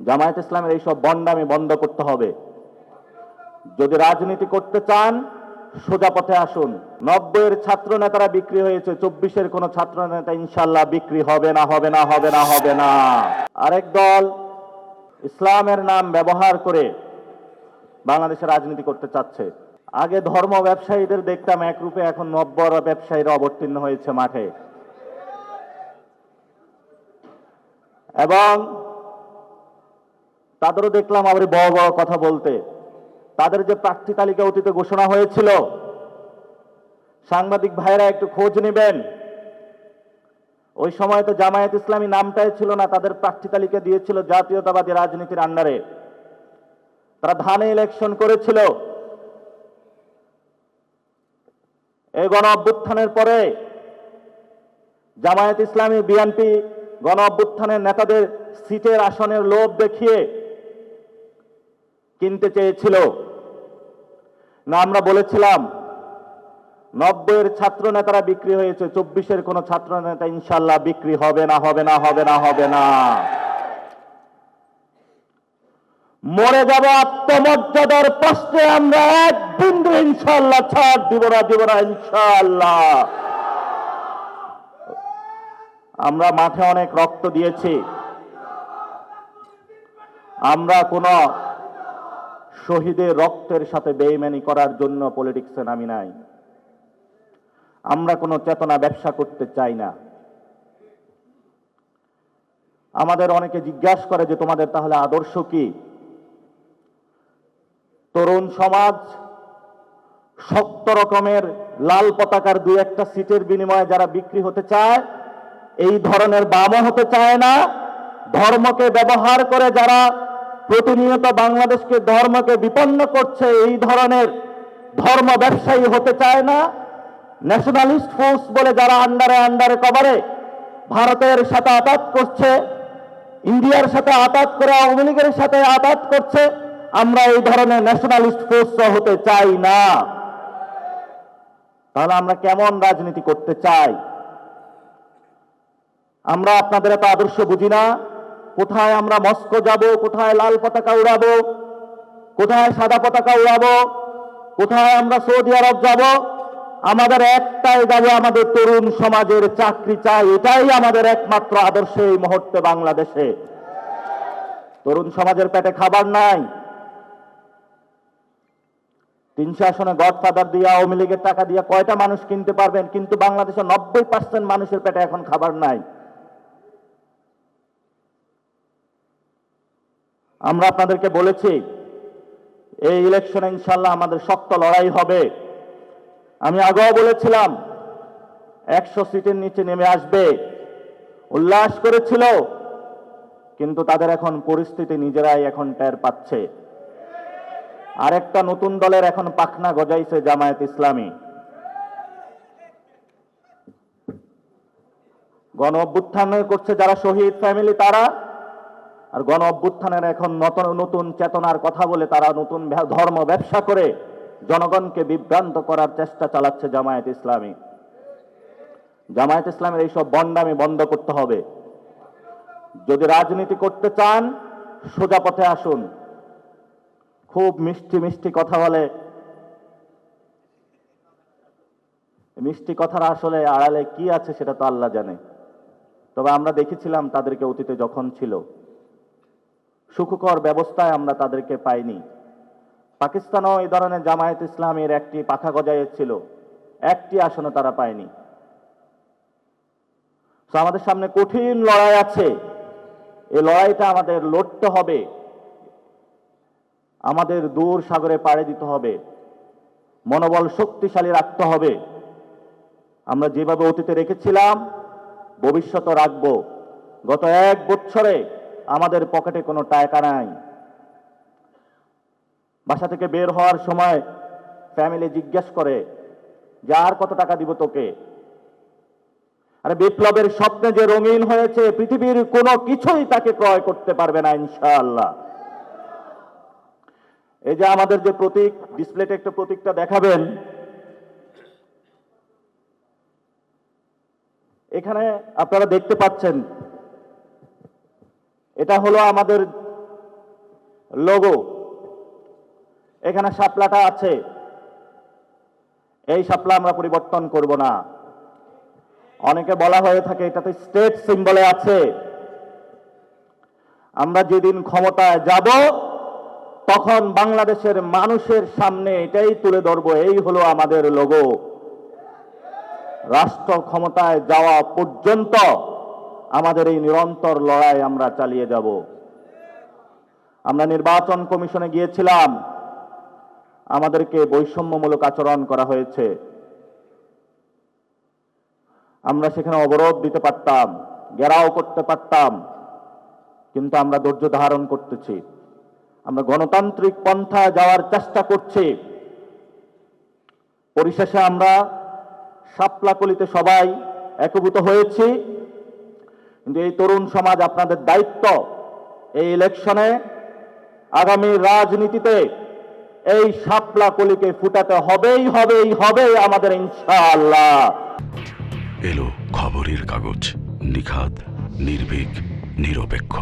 জামায়াত ইসলামের এইসব বন্ডামি বন্ধ করতে হবে। যদি রাজনীতি করতে চান, সোজা পথে আসুন। নব্বইয়ের ছাত্র নেতারা বিক্রি হয়েছে, চব্বিশের কোন ছাত্র নেতা ইনশাল্লাহ বিক্রি হবে না হবে না হবে না হবে না। আরেক দল ইসলামের নাম ব্যবহার করে বাংলাদেশে রাজনীতি করতে চাচ্ছে। আগে ধর্ম ব্যবসায়ীদের দেখতাম একরূপে, এখন নব্বর ব্যবসায়ীরা অবতীর্ণ হয়েছে মাঠে। এবং তাদেরও দেখলাম আবার বড় বড় কথা বলতে। তাদের যে প্রার্থী তালিকা অতীতে ঘোষণা হয়েছিল, সাংবাদিক ভাইরা একটু খোঁজ নেবেন। ওই সময় তো জামায়াত ইসলামী নামটাই ছিল না, তাদের প্রার্থী তালিকা দিয়েছিল জাতীয়তাবাদী রাজনীতির আন্ডারে। তারা ধানে ইলেকশন করেছিল। এই গণ অভ্যুত্থানের পরে জামায়াত ইসলামী বিএনপি গণ অভ্যুত্থানের নেতাদের সিটের আসনের লোভ দেখিয়ে কিনতে চেয়েছিল। না, আমরা বলেছিলাম, নব্বইয়ের ছাত্র নেতারা বিক্রি হয়েছে, চব্বিশের কোন ছাত্র নেতা ইনশাল্লাহ বিক্রি হবে না হবে না হবে না হবে না। মরে যাব আত্মমর্যাদার প্রশ্নে আমরা এক বিন্দু ইনশাল্লাহ ছাড় দিব না দিব না ইনশাল্লাহ। আমরা মাঠে অনেক রক্ত দিয়েছি। আমরা কোন শহীদের রক্তের সাথে বেইমানি করার জন্য পলিটিক্সে নামি নাই। আমরা কোনো চেতনা ব্যবসা করতে চাই না। আমাদের অনেকে জিজ্ঞাসা করে যে তোমাদের তাহলে আদর্শ কি? তরুণ সমাজ শক্ত রকমের লাল পতাকার দুই একটা সিটের বিনিময়ে যারা বিক্রি হতে চায়, এই ধরনের বামও হতে চায় না। ধর্মকে ব্যবহার করে যারা প্রতিনিয়ত বাংলাদেশকে ধর্মকে বিপন্ন করছে এই ধরনের ধর্ম ব্যবসায়ী হতে চায় না। ন্যাশনালিস্ট ফোর্স বলে যারা আন্ডারে আন্ডারে কভারে ভারতের সাথে আঘাত করছে, ইন্ডিয়ার সাথে আঘাত করে, আওয়ামী লীগের সাথে আঘাত করছে, আমরা এই ধরনের ন্যাশনালিস্ট ফোর্স হতে চাই না। তাহলে আমরা কেমন রাজনীতি করতে চাই? আমরা আপনাদের এত আদর্শ বুঝি না। কোথায় আমরা মস্কো যাব? কোথায় লাল পতাকা উড়াবো? কোথায় সাদা পতাকা উড়াবো? কোথায় আমরা সৌদি আরব যাব? আমাদের একটাই যাবে আমাদের তরুণ সমাজের চাকরি চাই। এটাই আমাদের একমাত্র আদর্শ এই মুহূর্তে বাংলাদেশে। তরুণ সমাজের পেটে খাবার নাই। তিনশো আসনে গডফাদার দিয়ে আওয়ামী লীগের টাকা দিয়ে কয়টা মানুষ কিনতে পারবেন? কিন্তু বাংলাদেশের নব্বই পার্সেন্ট মানুষের পেটে এখন খাবার নাই। আমরা আপনাদেরকে বলেছি, এই ইলেকশনে ইনশাল্লাহ আমাদের শক্ত লড়াই হবে। আমি আগেও বলেছিলাম, একশো সিটের নিচে নেমে আসবে। উল্লাস করেছিল, কিন্তু তাদের এখন পরিস্থিতি নিজেরাই এখন টের পাচ্ছে। আরেকটা নতুন দলের এখন পাখনা গজাইছে জামায়াত ইসলামী। গণ অভ্যুত্থান করছে যারা শহীদ ফ্যামিলি, তারা আর গণ অভ্যুত্থানের এখন নতুন নতুন চেতনার কথা বলে তারা নতুন ধর্ম ব্যবসা করে জনগণকে বিভ্রান্ত করার চেষ্টা চালাচ্ছে জামায়াত ইসলামী। জামায়াত ইসলামের এইসব বন্ডামি বন্ধ করতে হবে। যদি রাজনীতি করতে চান, সোজা পথে আসুন। খুব মিষ্টি মিষ্টি কথা বলে। মিষ্টি কথার আসলে আড়ালে কি আছে সেটা তো আল্লাহ জানে। তবে আমরা দেখেছিলাম তাদেরকে অতীতে যখন ছিল। সুখকর ব্যবস্থায় আমরা তাদেরকে পাইনি। পাকিস্তানও এই ধরনের জামায়াত ইসলামের একটি পাখা গজাইয়েছিল একটি আসনে তারা পায়নি। তো আমাদের সামনে কঠিন লড়াই আছে। এই লড়াইটা আমাদের লড়তে হবে। আমাদের দূর সাগরে পাড়ে দিতে হবে। মনোবল শক্তিশালী রাখতে হবে। আমরা যেভাবে অতীতে রেখেছিলাম ভবিষ্যতে রাখব। গত এক বছরে আমাদের পকেটে কোনো টাকা নাই। বাসা থেকে বের হওয়ার সময় ফ্যামিলি জিজ্ঞেস করে, যে আর কত টাকা দিব তোকে? আরে বিপ্লবের স্বপ্নে যে রঙিন হয়েছে, পৃথিবীর কোনো কিছুই তাকে ক্রয় করতে পারবে না, ইনশাআল্লাহ। এই যে আমাদের যে প্রতীক, ডিসপ্লেতে একটা প্রতীকটা দেখাবেন। এখানে আপনারা দেখতে পাচ্ছেন এটা হলো আমাদের লোগো এখানে শাপলাটা আছে। এই শাপলা আমরা পরিবর্তন করব না। অনেকে বলা হয়ে থাকে, এটাতে স্টেট সিম্বলে আছে। আমরা যেদিন ক্ষমতায় যাব, তখন বাংলাদেশের মানুষের সামনে এটাই তুলে ধরবো, এই হলো আমাদের লোগো রাষ্ট্র ক্ষমতায় যাওয়া পর্যন্ত আমাদের এই নিরন্তর লড়াই আমরা চালিয়ে যাব। আমরা নির্বাচন কমিশনে গিয়েছিলাম। আমাদেরকে বৈষম্যমূলক আচরণ করা হয়েছে। আমরা সেখানে অবরোধ দিতে পারতাম, ঘেরাও করতে পারতাম, কিন্তু আমরা ধৈর্য ধারণ করতেছি। আমরা গণতান্ত্রিক পন্থা যাওয়ার চেষ্টা করছি। পরিশেষে আমরা সাপলাকলিতে সবাই একভূত হয়েছি। কিন্তু এই তরুণ সমাজ আপনাদের দায়িত্ব এই ইলেকশনে আগামী রাজনীতিতে এই শাপলা কলিকে ফুটাতে হবেই হবেই হবে আমাদের ইনশাআল্লাহ। এলো খবরের কাগজ নিখাত নির্ভীক, নিরপেক্ষ।